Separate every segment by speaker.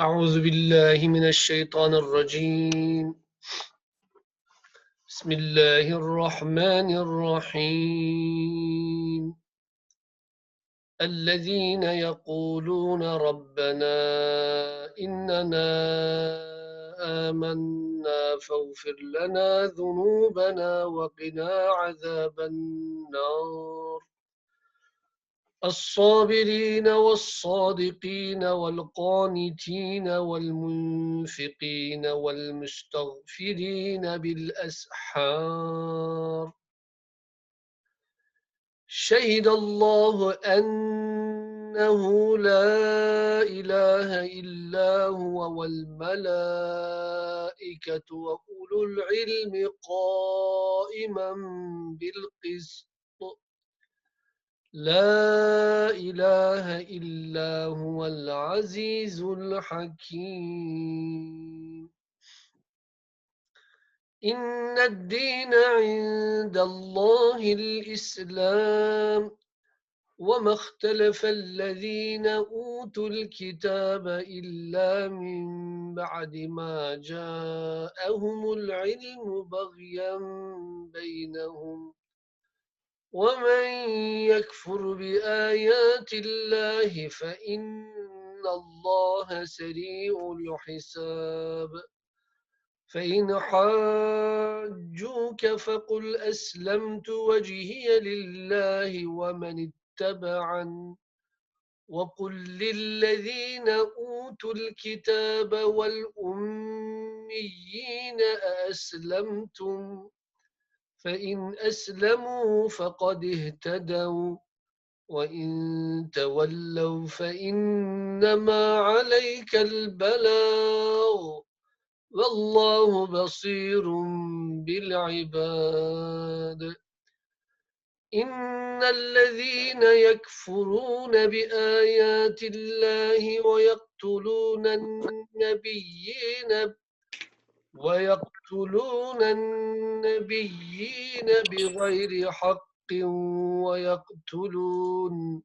Speaker 1: أعوذ بالله من الشيطان الرجيم. بسم الله الرحمن الرحيم. الذين يقولون ربنا إننا آمنا فاغفر لنا ذنوبنا وقنا عذاب النار. الصابرين والصادقين والقانتين والمنفقين والمستغفرين بالأسحار. شهد الله أنه لا إله إلا هو والملائكة وأولو العلم قائما بالقسط. لا إله إلا هو العزيز الحكيم. إن الدين عند الله الإسلام. وما اختلف الذين أوتوا الكتاب إلا من بعد ما جاءهم العلم بغيا بينهم. ومن يكفر بآيات الله فإن الله سريع الحساب. فإن حاجوك فقل أسلمت وجهي لله ومن اتبعن. وقل للذين أوتوا الكتاب والأميين أأسلمتم. فإن أسلموا فقد اهتدوا وإن تولوا فإنما عليك البلاغ. والله بصير بالعباد. إن الذين يكفرون بآيات الله ويقتلون النبيين ويقتلون النبيين بغير حق ويقتلون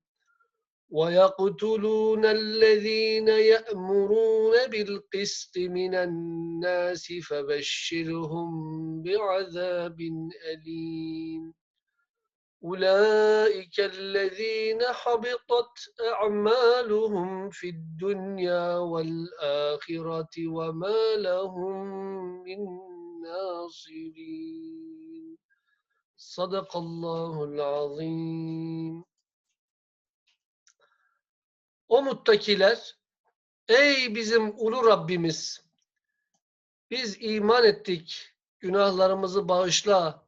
Speaker 1: ويقتلون الذين يأمرون بالقسط من الناس فبشرهم بعذاب أليم. أولئك الذين حبطت أعمالهم في الدنيا والآخرة وما لهم من ناصرين صدق الله العظيم O muttakiler, ey bizim ulu Rabbimiz, biz iman ettik, günahlarımızı bağışla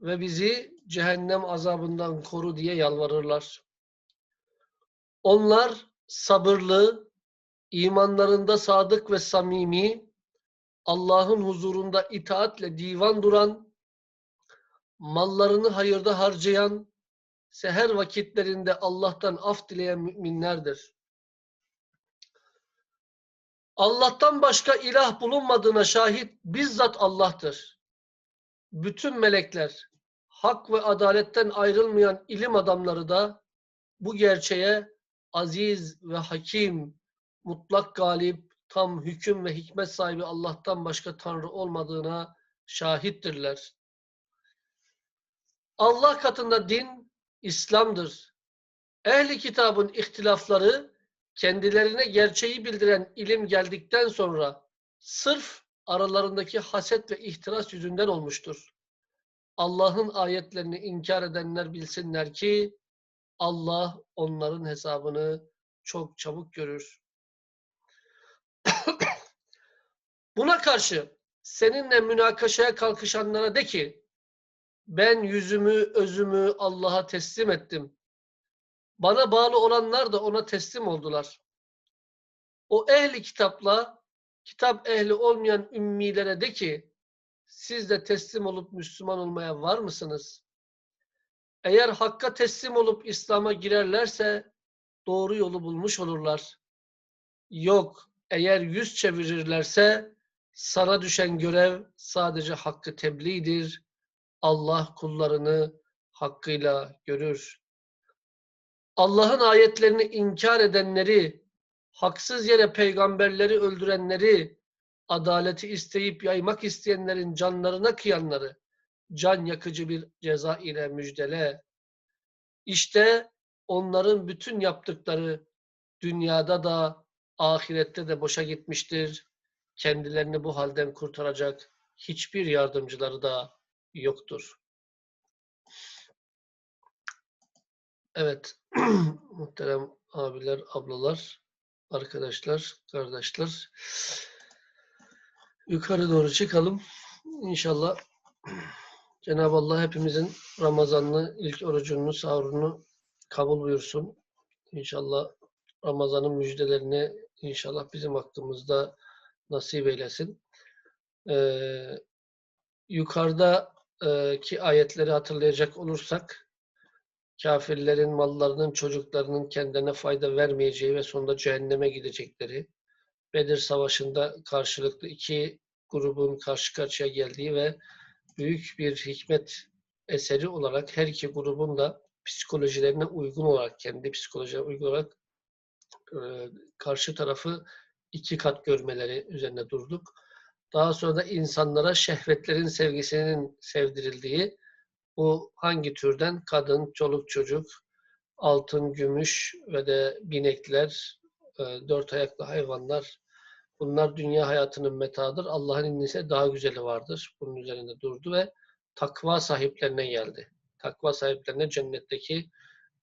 Speaker 1: ve bizi cehennem azabından koru diye yalvarırlar. Onlar sabırlı, imanlarında sadık ve samimi, Allah'ın huzurunda itaatle divan duran, mallarını hayırda harcayan, seher vakitlerinde Allah'tan af dileyen müminlerdir. Allah'tan başka ilah bulunmadığına şahit bizzat Allah'tır. Bütün melekler, hak ve adaletten ayrılmayan ilim adamları da bu gerçeğe aziz ve hakim, mutlak galip, tam hüküm ve hikmet sahibi Allah'tan başka Tanrı olmadığına şahittirler. Allah katında din İslam'dır. Ehli kitabın ihtilafları kendilerine gerçeği bildiren ilim geldikten sonra sırf aralarındaki haset ve ihtiras yüzünden olmuştur. Allah'ın ayetlerini inkar edenler bilsinler ki Allah onların hesabını çok çabuk görür. Buna karşı seninle münakaşaya kalkışanlara de ki ben yüzümü, özümü Allah'a teslim ettim. Bana bağlı olanlar da ona teslim oldular. O ehli kitapla kitap ehli olmayan ümmilere de ki siz de teslim olup Müslüman olmaya var mısınız? Eğer Hakk'a teslim olup İslam'a girerlerse doğru yolu bulmuş olurlar. Yok, eğer yüz çevirirlerse sana düşen görev sadece hakkı tebliğdir. Allah kullarını hakkıyla görür. Allah'ın ayetlerini inkar edenleri haksız yere peygamberleri öldürenleri, adaleti isteyip yaymak isteyenlerin canlarına kıyanları, can yakıcı bir ceza ile müjdele. İşte onların bütün yaptıkları dünyada da ahirette de boşa gitmiştir. Kendilerini bu halden kurtaracak hiçbir yardımcıları da yoktur. Evet, muhterem abiler, ablalar, arkadaşlar, kardeşler. Yukarı doğru çıkalım. İnşallah Cenab-ı Allah hepimizin Ramazanlı ilk orucunu, sahurunu kabul buyursun. İnşallah Ramazan'ın müjdelerini inşallah bizim hakkımızda nasip eylesin. Ee, yukarıdaki ayetleri hatırlayacak olursak kafirlerin mallarının, çocuklarının kendilerine fayda vermeyeceği ve sonunda cehenneme gidecekleri, Bedir Savaşı'nda karşılıklı iki grubun karşı karşıya geldiği ve büyük bir hikmet eseri olarak her iki grubun da psikolojilerine uygun olarak, kendi psikolojilerine uygun olarak e, karşı tarafı iki kat görmeleri üzerine durduk. Daha sonra da insanlara şehvetlerin sevgisinin sevdirildiği, bu hangi türden? Kadın, çoluk çocuk, altın, gümüş ve de binekler, e, dört ayaklı hayvanlar. Bunlar dünya hayatının metadır. Allah'ın indinde ise daha güzeli vardır. Bunun üzerinde durdu ve takva sahiplerine geldi. Takva sahiplerine cennetteki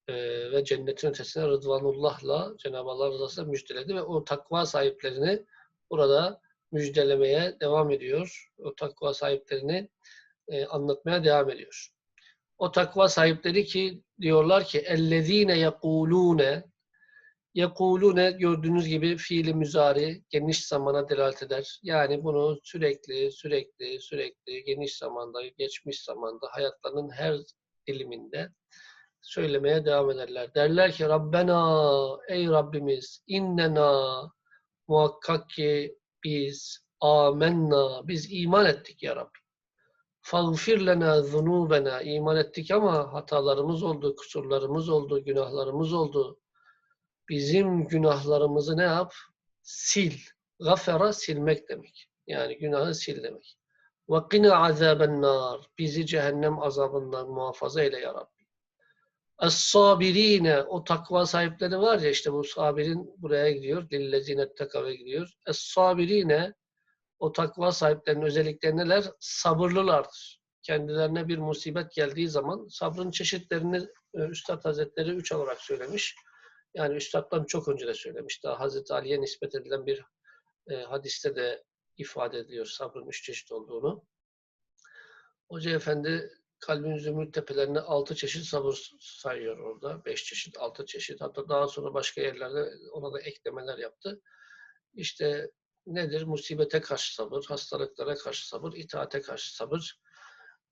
Speaker 1: e, ve cennetin ötesine Rıdvanullah'la Cenab-ı Allah rızasıyla müjdeledi ve o takva sahiplerini burada müjdelemeye devam ediyor. O takva sahiplerini e, anlatmaya devam ediyor. O takva sahipleri ki diyorlar ki ellezine yekulune yekulune gördüğünüz gibi fiili müzari geniş zamana delalet eder. Yani bunu sürekli sürekli sürekli geniş zamanda, geçmiş zamanda hayatlarının her diliminde söylemeye devam ederler. Derler ki Rabbena ey Rabbimiz innena muhakkak ki biz amenna biz iman ettik ya Rabbi. Fagfir lena zunubena iman ettik ama hatalarımız oldu, kusurlarımız oldu, günahlarımız oldu. Bizim günahlarımızı ne yap? Sil. Gafera silmek demek. Yani günahı sil demek. Ve qina azaben. Bizi cehennem azabından muhafaza eyle ya Rabbi. Es-sabirine o takva sahipleri var ya işte bu sabirin buraya gidiyor. Lillezine tekave gidiyor. Es-sabirine o takva sahiplerinin özellikleri neler? Sabırlılardır. Kendilerine bir musibet geldiği zaman sabrın çeşitlerini e, Üstad Hazretleri üç olarak söylemiş. Yani Üstad'dan çok önce de söylemiş. Daha Hazreti Ali'ye nispet edilen bir e, hadiste de ifade ediliyor sabrın üç çeşit olduğunu. Hoca Efendi kalbin zümrüt tepelerine altı çeşit sabır sayıyor orada. Beş çeşit, altı çeşit. Hatta daha sonra başka yerlerde ona da eklemeler yaptı. İşte nedir? Musibete karşı sabır, hastalıklara karşı sabır, itaate karşı sabır.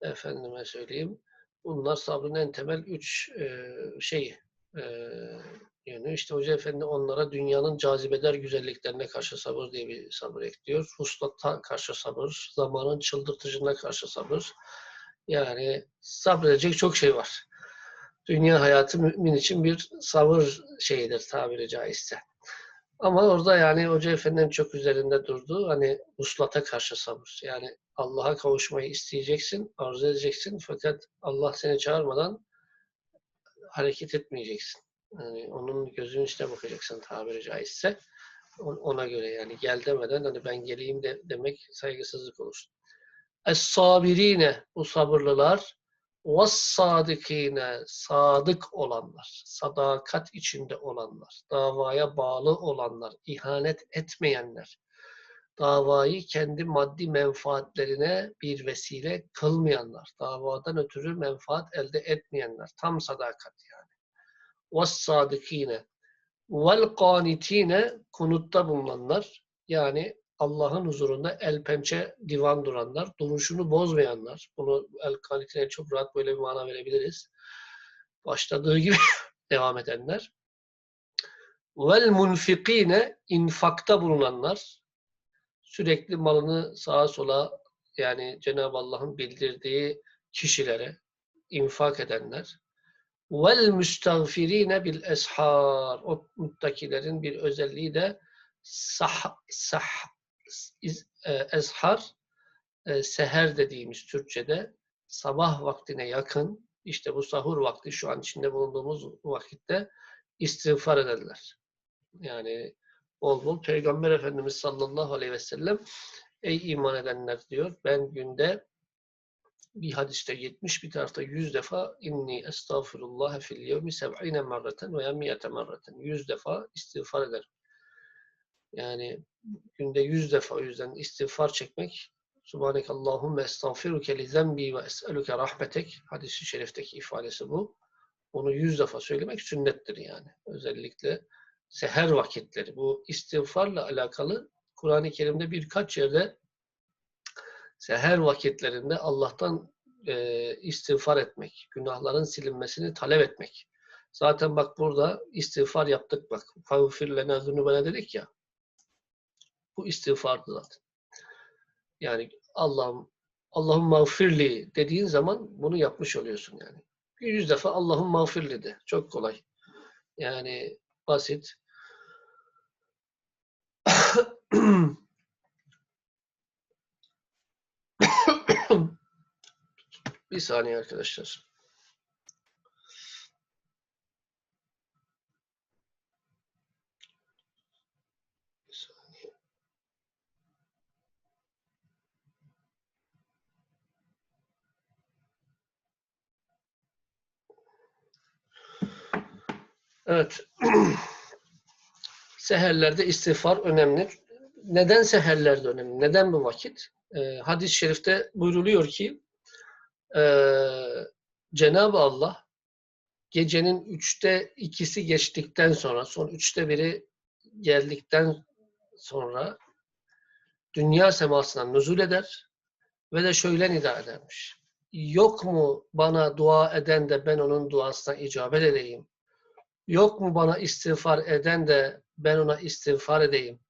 Speaker 1: Efendime söyleyeyim. Bunlar sabrın en temel üç e, şeyi. Yönü. İşte Hoca Efendi onlara dünyanın cazibeder güzelliklerine karşı sabır diye bir sabır ekliyor. Huslata karşı sabır, zamanın çıldırtıcına karşı sabır. Yani sabredecek çok şey var. Dünya hayatı mümin için bir sabır şeyidir tabiri caizse. Ama orada yani Hoca Efendi'nin çok üzerinde durdu. Hani uslata karşı sabır. Yani Allah'a kavuşmayı isteyeceksin, arzu edeceksin fakat Allah seni çağırmadan hareket etmeyeceksin. Yani onun gözünün içine bakacaksın tabiri caizse. Ona göre yani gel demeden hani ben geleyim de demek saygısızlık olur. Es-sabirine bu sabırlılar sadikine sadık olanlar, sadakat içinde olanlar, davaya bağlı olanlar, ihanet etmeyenler, davayı kendi maddi menfaatlerine bir vesile kılmayanlar, davadan ötürü menfaat elde etmeyenler, tam sadakat yani. وَالصَّادِقِينَ وَالْقَانِتِينَ kunutta bulunanlar, yani Allah'ın huzurunda el pençe divan duranlar, duruşunu bozmayanlar. Bunu el kanitine çok rahat böyle bir mana verebiliriz. Başladığı gibi devam edenler. Vel munfikine infakta bulunanlar. Sürekli malını sağa sola yani Cenab-ı Allah'ın bildirdiği kişilere infak edenler. vel müstagfirine bil eshar. O muttakilerin bir özelliği de sah, sah, iz- e, e, seher dediğimiz Türkçe'de sabah vaktine yakın, işte bu sahur vakti şu an içinde bulunduğumuz vakitte istiğfar ederler. Yani bol Peygamber Efendimiz sallallahu aleyhi ve sellem ey iman edenler diyor ben günde bir hadiste 70 bir tarafta 100 defa inni estağfirullah fil yevmi seb'ine marraten veya miyete marraten 100 defa istiğfar ederim. Yani günde 100 defa yüzden istiğfar çekmek Subhaneke Allahümme estağfiruke li zenbi ve es'eluke rahmetek hadisi şerifteki ifadesi bu. Onu 100 defa söylemek sünnettir yani. Özellikle seher vakitleri. Bu istiğfarla alakalı Kur'an-ı Kerim'de birkaç yerde seher vakitlerinde Allah'tan e, istiğfar etmek, günahların silinmesini talep etmek. Zaten bak burada istiğfar yaptık bak. Fagfir lena zunubena dedik ya. Bu istiğfardı zaten. Yani Allah'ım Allah'ım mağfirli dediğin zaman bunu yapmış oluyorsun yani. Yüz defa Allah'ım mağfirli de. Çok kolay. Yani basit. Bir saniye arkadaşlar. Evet. Seherlerde istiğfar önemli. Neden seherlerde önemli? Neden bu vakit? Ee, hadis-i şerifte buyruluyor ki ee, Cenab-ı Allah gecenin üçte ikisi geçtikten sonra, son üçte biri geldikten sonra dünya semasına nüzul eder ve de şöyle nida edermiş. Yok mu bana dua eden de ben onun duasına icabet edeyim? Yok mu bana istiğfar eden de ben ona istiğfar edeyim?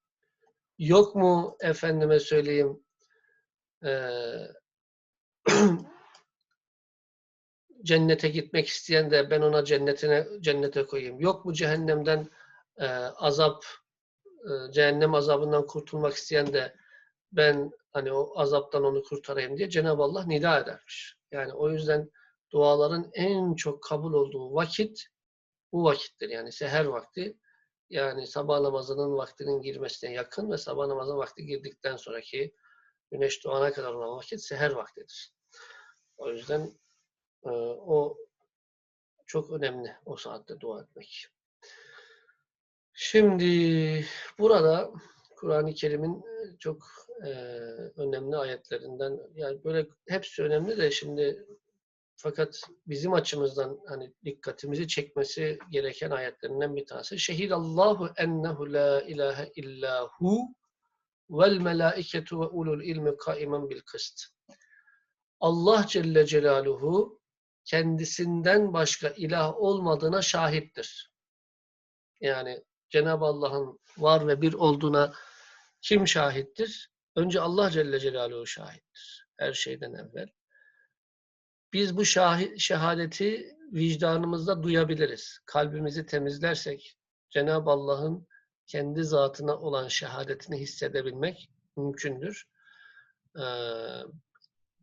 Speaker 1: Yok mu efendime söyleyeyim eee cennete gitmek isteyen de ben ona cennetine cennete koyayım. Yok mu cehennemden e, azap e, cehennem azabından kurtulmak isteyen de ben hani o azaptan onu kurtarayım diye Cenab-ı Allah nida edermiş. Yani o yüzden duaların en çok kabul olduğu vakit bu vakittir. Yani seher vakti yani sabah namazının vaktinin girmesine yakın ve sabah namazının vakti girdikten sonraki güneş doğana kadar olan vakit seher vaktidir. O yüzden ee, o çok önemli o saatte dua etmek. Şimdi burada Kur'an-ı Kerim'in çok e, önemli ayetlerinden yani böyle hepsi önemli de şimdi fakat bizim açımızdan hani dikkatimizi çekmesi gereken ayetlerinden bir tanesi. Şehidallahu ennehu la ilahe illahu vel melaiketu ve ulul ilmi kaimen bil kıst. Allah Celle Celaluhu kendisinden başka ilah olmadığına şahittir. Yani Cenab-ı Allah'ın var ve bir olduğuna kim şahittir? Önce Allah Celle Celaluhu şahittir. Her şeyden evvel. Biz bu şahit, şehadeti vicdanımızda duyabiliriz. Kalbimizi temizlersek Cenab-ı Allah'ın kendi zatına olan şehadetini hissedebilmek mümkündür. Ee,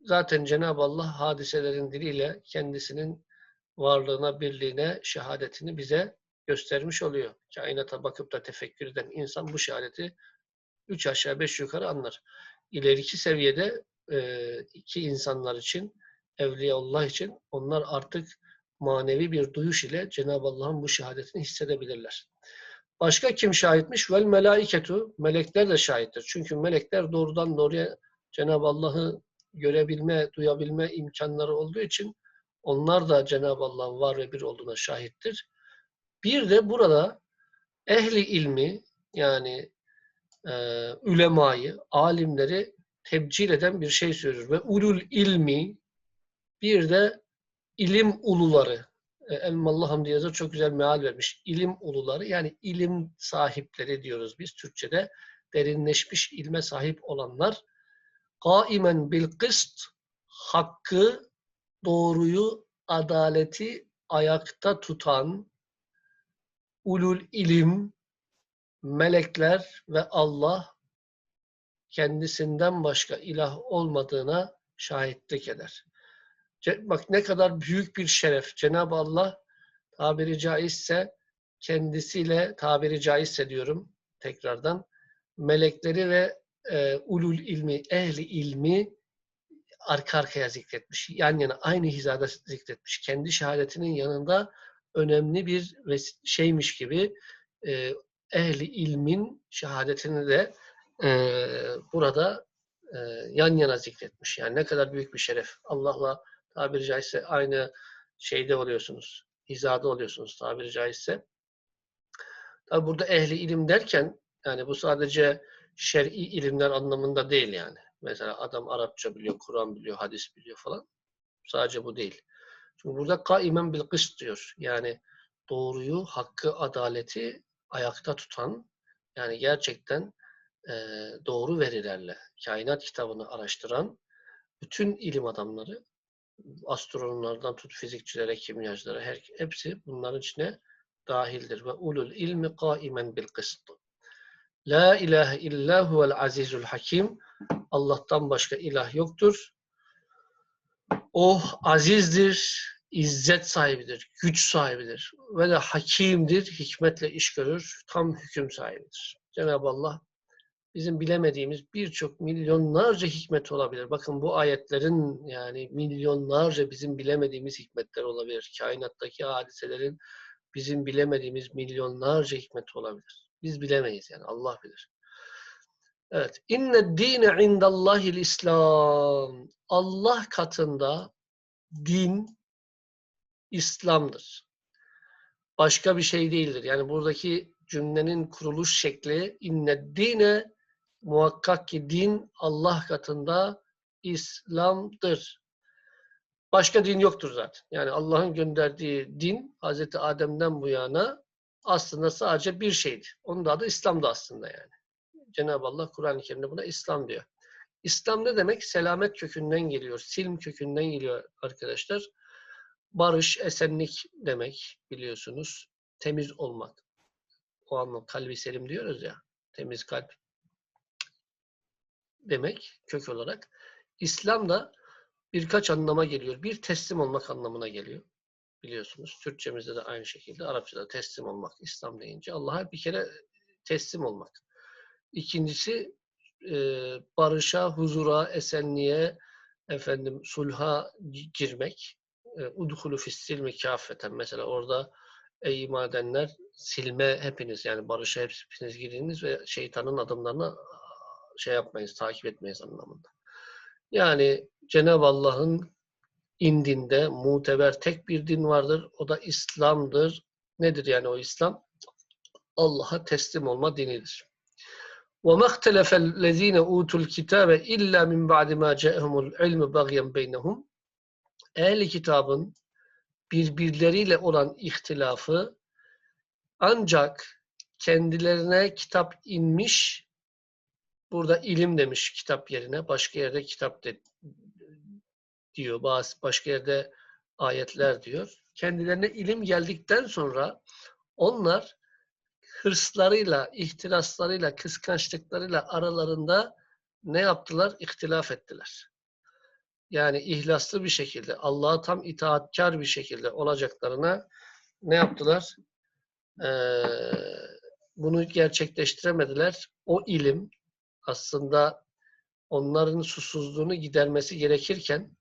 Speaker 1: zaten Cenab-ı Allah hadiselerin diliyle kendisinin varlığına, birliğine, şehadetini bize göstermiş oluyor. Kainata bakıp da tefekkür eden insan bu şehadeti üç aşağı beş yukarı anlar. İleriki seviyede e, iki insanlar için, Evliyaullah için onlar artık manevi bir duyuş ile Cenab-ı Allah'ın bu şehadetini hissedebilirler. Başka kim şahitmiş? Vel melaiketu. Melekler de şahittir. Çünkü melekler doğrudan doğruya Cenab-ı Allah'ı görebilme, duyabilme imkanları olduğu için onlar da Cenab-ı Allah'ın var ve bir olduğuna şahittir. Bir de burada ehli ilmi yani e, ülemayı, alimleri tebcil eden bir şey söylüyor. Ve ulul ilmi bir de ilim uluları. E, Elmallah Hamdi yazar çok güzel meal vermiş. İlim uluları yani ilim sahipleri diyoruz biz Türkçe'de. Derinleşmiş ilme sahip olanlar kaimen bil kıst hakkı, doğruyu, adaleti ayakta tutan ulul ilim, melekler ve Allah kendisinden başka ilah olmadığına şahitlik eder. Bak ne kadar büyük bir şeref. Cenab-ı Allah tabiri caizse kendisiyle tabiri caizse diyorum tekrardan melekleri ve e, ulul ilmi, ehli ilmi arka arkaya zikretmiş. Yan yana aynı hizada zikretmiş. Kendi şehadetinin yanında önemli bir şeymiş gibi e, ehli ilmin şehadetini de e, burada e, yan yana zikretmiş. Yani ne kadar büyük bir şeref. Allah'la tabiri caizse aynı şeyde oluyorsunuz. Hizada oluyorsunuz tabiri caizse. Tabi burada ehli ilim derken yani bu sadece şer'i ilimler anlamında değil yani. Mesela adam Arapça biliyor, Kur'an biliyor, hadis biliyor falan. Sadece bu değil. Çünkü burada kaimen bil kıst diyor. Yani doğruyu, hakkı, adaleti ayakta tutan, yani gerçekten e, doğru verilerle kainat kitabını araştıran bütün ilim adamları, astronomlardan tut fizikçilere, kimyacılara, her, hepsi bunların içine dahildir. Ve ulul ilmi kaimen bil kıst. La ilahe illa huvel azizul hakim. Allah'tan başka ilah yoktur. O azizdir, izzet sahibidir, güç sahibidir ve de hakimdir, hikmetle iş görür, tam hüküm sahibidir. Cenab-ı Allah bizim bilemediğimiz birçok milyonlarca hikmet olabilir. Bakın bu ayetlerin yani milyonlarca bizim bilemediğimiz hikmetler olabilir. Kainattaki hadiselerin bizim bilemediğimiz milyonlarca hikmet olabilir. Biz bilemeyiz yani Allah bilir. Evet. İnne dine indallahil İslam. Allah katında din İslam'dır. Başka bir şey değildir. Yani buradaki cümlenin kuruluş şekli inne dine muhakkak ki din Allah katında İslam'dır. Başka din yoktur zaten. Yani Allah'ın gönderdiği din Hazreti Adem'den bu yana aslında sadece bir şeydi. Onun da adı İslam'dı aslında yani. Cenab-ı Allah Kur'an-ı Kerim'de buna İslam diyor. İslam ne demek? Selamet kökünden geliyor. Silm kökünden geliyor arkadaşlar. Barış, esenlik demek biliyorsunuz. Temiz olmak. O anlam kalbi selim diyoruz ya. Temiz kalp demek kök olarak. İslam da birkaç anlama geliyor. Bir teslim olmak anlamına geliyor. Biliyorsunuz. Türkçemizde de aynı şekilde. Arapçada teslim olmak. İslam deyince Allah'a bir kere teslim olmak. İkincisi e, barışa, huzura, esenliğe, efendim sulha gi- girmek. E, Udhulu fissilmi kâfeten. Mesela orada ey iman edenler silme hepiniz yani barışa hepiniz giriniz ve şeytanın adımlarını şey yapmayız, takip etmeyiz anlamında. Yani Cenab-ı Allah'ın indinde muteber tek bir din vardır. O da İslam'dır. Nedir yani o İslam? Allah'a teslim olma dinidir. وَمَا اخْتَلَفَ الَّذ۪ينَ اُوتُوا الْكِتَابَ اِلَّا مِنْ بَعْدِ مَا جَاءَهُمُ الْعِلْمُ بَغْيًا بَيْنَهُمْ Ehli kitabın birbirleriyle olan ihtilafı ancak kendilerine kitap inmiş, burada ilim demiş kitap yerine, başka yerde kitap de, diyor, bazı başka yerde ayetler diyor. Kendilerine ilim geldikten sonra onlar hırslarıyla, ihtiraslarıyla, kıskançlıklarıyla aralarında ne yaptılar? İhtilaf ettiler. Yani ihlaslı bir şekilde, Allah'a tam itaatkar bir şekilde olacaklarına ne yaptılar? Ee, bunu gerçekleştiremediler. O ilim aslında onların susuzluğunu gidermesi gerekirken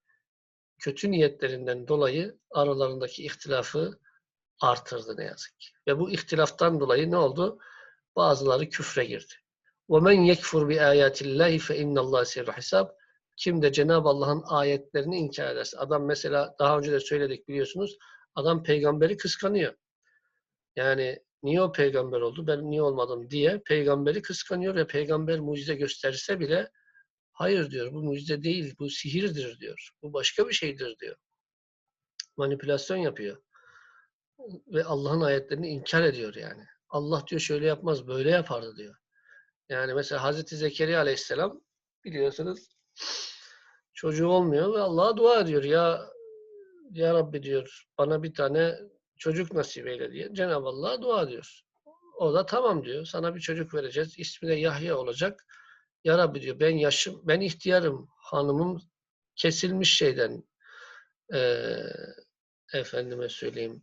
Speaker 1: kötü niyetlerinden dolayı aralarındaki ihtilafı artırdı ne yazık ki. Ve bu ihtilaftan dolayı ne oldu? Bazıları küfre girdi. وَمَنْ يَكْفُرْ بِآيَاتِ اللّٰهِ فَاِنَّ اللّٰهِ سِرُّ hesab. Kim de Cenab-ı Allah'ın ayetlerini inkar ederse. Adam mesela daha önce de söyledik biliyorsunuz. Adam peygamberi kıskanıyor. Yani niye o peygamber oldu? Ben niye olmadım diye peygamberi kıskanıyor ve peygamber mucize gösterse bile hayır diyor bu mucize değil bu sihirdir diyor. Bu başka bir şeydir diyor. Manipülasyon yapıyor ve Allah'ın ayetlerini inkar ediyor yani. Allah diyor şöyle yapmaz, böyle yapardı diyor. Yani mesela Hazreti Zekeriya Aleyhisselam biliyorsunuz çocuğu olmuyor ve Allah'a dua ediyor. Ya Ya Rabbi diyor bana bir tane çocuk nasip eyle diye Cenab-ı Allah'a dua diyor. O da tamam diyor. Sana bir çocuk vereceğiz. İsmi de Yahya olacak. Ya Rabbi diyor ben yaşım, ben ihtiyarım. Hanımım kesilmiş şeyden. Eee efendime söyleyeyim.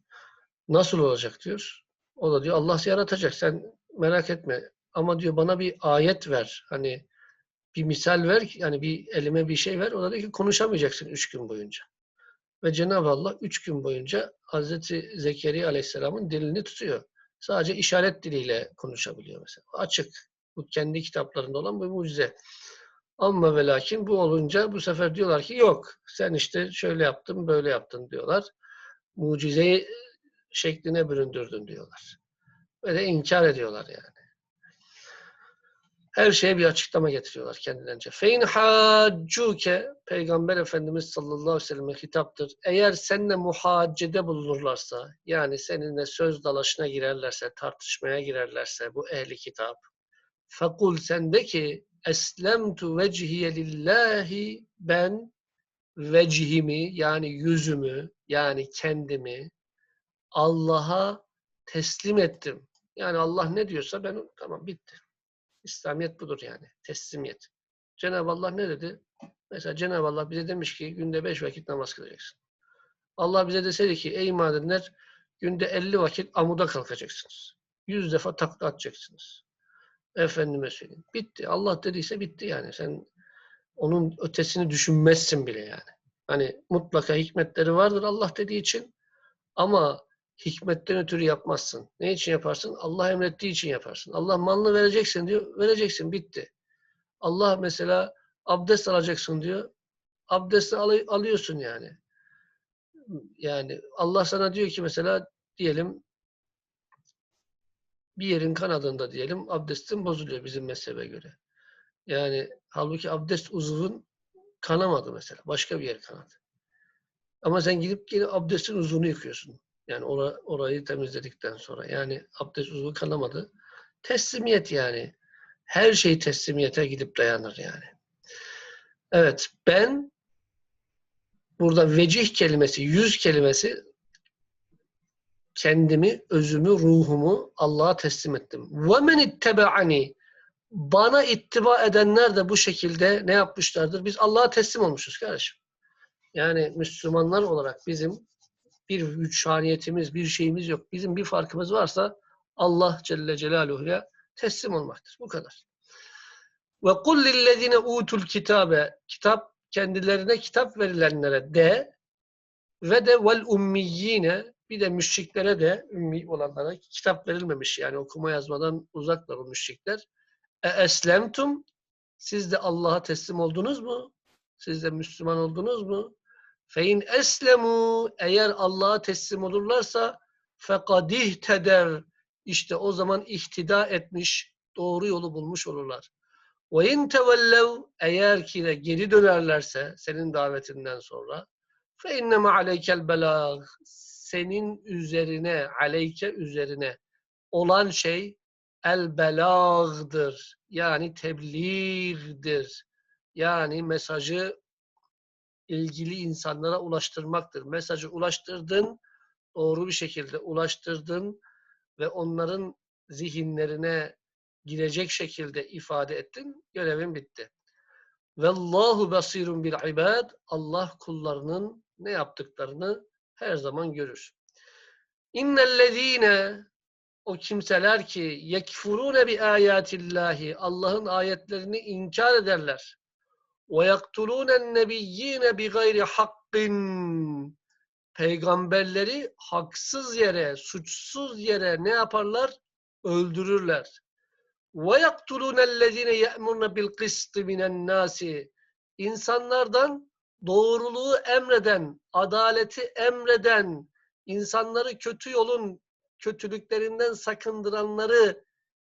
Speaker 1: Nasıl olacak diyor. O da diyor Allah yaratacak. Sen merak etme. Ama diyor bana bir ayet ver. Hani bir misal ver. Yani bir elime bir şey ver. O da diyor ki konuşamayacaksın üç gün boyunca. Ve Cenab-ı Allah üç gün boyunca Hazreti Zekeriya Aleyhisselam'ın dilini tutuyor. Sadece işaret diliyle konuşabiliyor mesela. Açık. Bu kendi kitaplarında olan bir mucize. Ama ve lakin bu olunca bu sefer diyorlar ki yok. Sen işte şöyle yaptın, böyle yaptın diyorlar. Mucizeyi şekline büründürdün diyorlar. Ve de inkar ediyorlar yani. Her şeye bir açıklama getiriyorlar kendilerince. Fein haccuke Peygamber Efendimiz sallallahu aleyhi ve sellem'e hitaptır. Eğer seninle muhaccede bulunurlarsa, yani seninle söz dalaşına girerlerse, tartışmaya girerlerse bu ehli kitap. Fekul sen de ki eslemtu vecihiye lillahi ben vecihimi yani yüzümü yani kendimi Allah'a teslim ettim. Yani Allah ne diyorsa ben tamam bitti. İslamiyet budur yani. Teslimiyet. Cenab-ı Allah ne dedi? Mesela Cenab-ı Allah bize demiş ki günde beş vakit namaz kılacaksın. Allah bize deseydi ki ey iman edenler günde elli vakit amuda kalkacaksınız. Yüz defa takla atacaksınız. Efendime söyleyeyim. Bitti. Allah dediyse bitti yani. Sen onun ötesini düşünmezsin bile yani. Hani mutlaka hikmetleri vardır Allah dediği için ama hikmetten ötürü yapmazsın. Ne için yaparsın? Allah emrettiği için yaparsın. Allah malını vereceksin diyor. Vereceksin. Bitti. Allah mesela abdest alacaksın diyor. Abdesti al- alıyorsun yani. Yani Allah sana diyor ki mesela diyelim bir yerin kanadında diyelim abdestin bozuluyor bizim mezhebe göre. Yani halbuki abdest uzvun kanamadı mesela. Başka bir yer kanadı. Ama sen gidip yine abdestin uzvunu yıkıyorsun. Yani or orayı temizledikten sonra. Yani abdest uzvu kanamadı. Teslimiyet yani. Her şey teslimiyete gidip dayanır yani. Evet ben burada vecih kelimesi, yüz kelimesi kendimi, özümü, ruhumu Allah'a teslim ettim. Ve men ittebe'ani bana ittiba edenler de bu şekilde ne yapmışlardır? Biz Allah'a teslim olmuşuz kardeşim. Yani Müslümanlar olarak bizim bir güçhaniyetimiz, bir şeyimiz yok. Bizim bir farkımız varsa Allah Celle Celaluhu'ya teslim olmaktır. Bu kadar. Ve kul lillezine utul kitabe kitap kendilerine kitap verilenlere de ve de vel ummiyine bir de müşriklere de ümmi olanlara kitap verilmemiş yani okuma yazmadan uzaklar o müşrikler. E eslemtum siz de Allah'a teslim oldunuz mu? Siz de Müslüman oldunuz mu? Fein eslemu eğer Allah'a teslim olurlarsa fekadih teder işte o zaman ihtida etmiş, doğru yolu bulmuş olurlar. Ve in tevellev eğer ki de geri dönerlerse senin davetinden sonra fe innema aleykel belag senin üzerine aleyke üzerine olan şey el belagdır. Yani tebliğdir. Yani mesajı ilgili insanlara ulaştırmaktır. Mesajı ulaştırdın, doğru bir şekilde ulaştırdın ve onların zihinlerine girecek şekilde ifade ettin. Görevin bitti. Vallahu basirun bil ibad. Allah kullarının ne yaptıklarını her zaman görür. İnnellezîne o kimseler ki yekfurune bi ayatillahi Allah'ın ayetlerini inkar ederler. Nebiyyîne bi gayri hakkin peygamberleri haksız yere, suçsuz yere ne yaparlar? Öldürürler. Yaktulûnellezîne ye'murne bil kıstı minen nâsi insanlardan doğruluğu emreden, adaleti emreden, insanları kötü yolun kötülüklerinden sakındıranları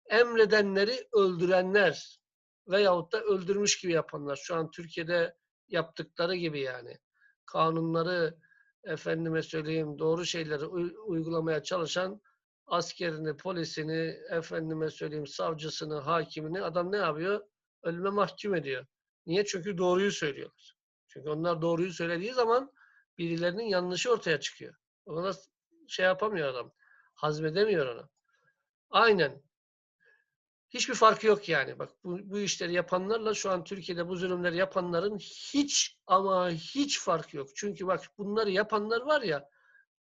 Speaker 1: emredenleri öldürenler veyahut da öldürmüş gibi yapanlar. Şu an Türkiye'de yaptıkları gibi yani. Kanunları efendime söyleyeyim doğru şeyleri uygulamaya çalışan askerini, polisini, efendime söyleyeyim savcısını, hakimini adam ne yapıyor? Ölüme mahkum ediyor. Niye? Çünkü doğruyu söylüyorlar. Çünkü onlar doğruyu söylediği zaman birilerinin yanlışı ortaya çıkıyor. Ona şey yapamıyor adam. Hazmedemiyor onu. Aynen. Hiçbir farkı yok yani. Bak bu, bu işleri yapanlarla şu an Türkiye'de bu zulümleri yapanların hiç ama hiç farkı yok. Çünkü bak bunları yapanlar var ya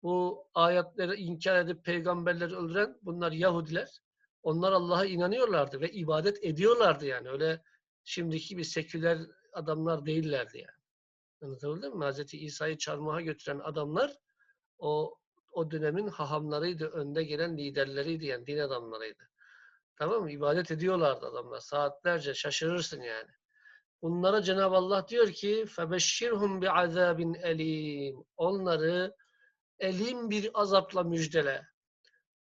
Speaker 1: bu ayetleri inkar edip peygamberleri öldüren bunlar Yahudiler. Onlar Allah'a inanıyorlardı ve ibadet ediyorlardı yani. Öyle şimdiki bir seküler adamlar değillerdi yani. Anlatabildim mi? Hz. İsa'yı çarmıha götüren adamlar o o dönemin hahamlarıydı, önde gelen liderleriydi yani din adamlarıydı. Tamam mı? İbadet ediyorlardı adamlar. Saatlerce şaşırırsın yani. Bunlara Cenab-ı Allah diyor ki فَبَشِّرْهُمْ بِعَذَابٍ elim. Onları elim bir azapla müjdele.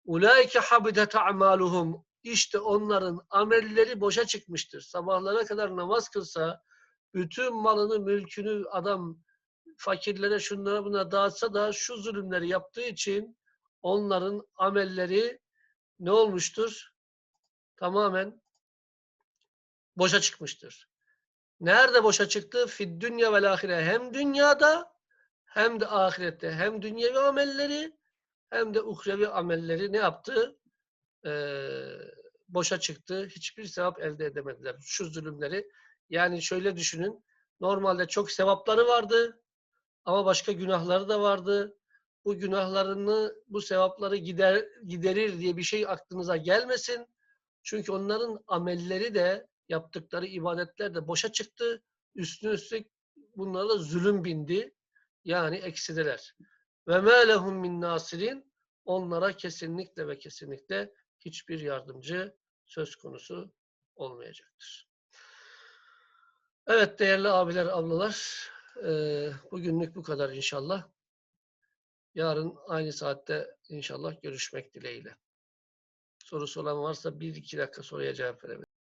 Speaker 1: Ulaike habidet a'maluhum. İşte onların amelleri boşa çıkmıştır. Sabahlara kadar namaz kılsa, bütün malını, mülkünü adam fakirlere, şunlara buna dağıtsa da şu zulümleri yaptığı için onların amelleri ne olmuştur? Tamamen boşa çıkmıştır. Nerede boşa çıktı? Fid dünya vel ahire. Hem dünyada hem de ahirette. Hem dünyevi amelleri hem de uhrevi amelleri ne yaptı? Ee, boşa çıktı. Hiçbir sevap elde edemediler. Şu zulümleri. Yani şöyle düşünün. Normalde çok sevapları vardı. Ama başka günahları da vardı. Bu günahlarını, bu sevapları gider, giderir diye bir şey aklınıza gelmesin. Çünkü onların amelleri de yaptıkları ibadetler de boşa çıktı. Üstüne üstlük bunlara zulüm bindi. Yani eksidiler. Ve mâ lehum min nasirin onlara kesinlikle ve kesinlikle hiçbir yardımcı söz konusu olmayacaktır. Evet değerli abiler, ablalar, bugünlük bu kadar inşallah. Yarın aynı saatte inşallah görüşmek dileğiyle. Sorusu olan varsa bir iki dakika soruya cevap verebilirim.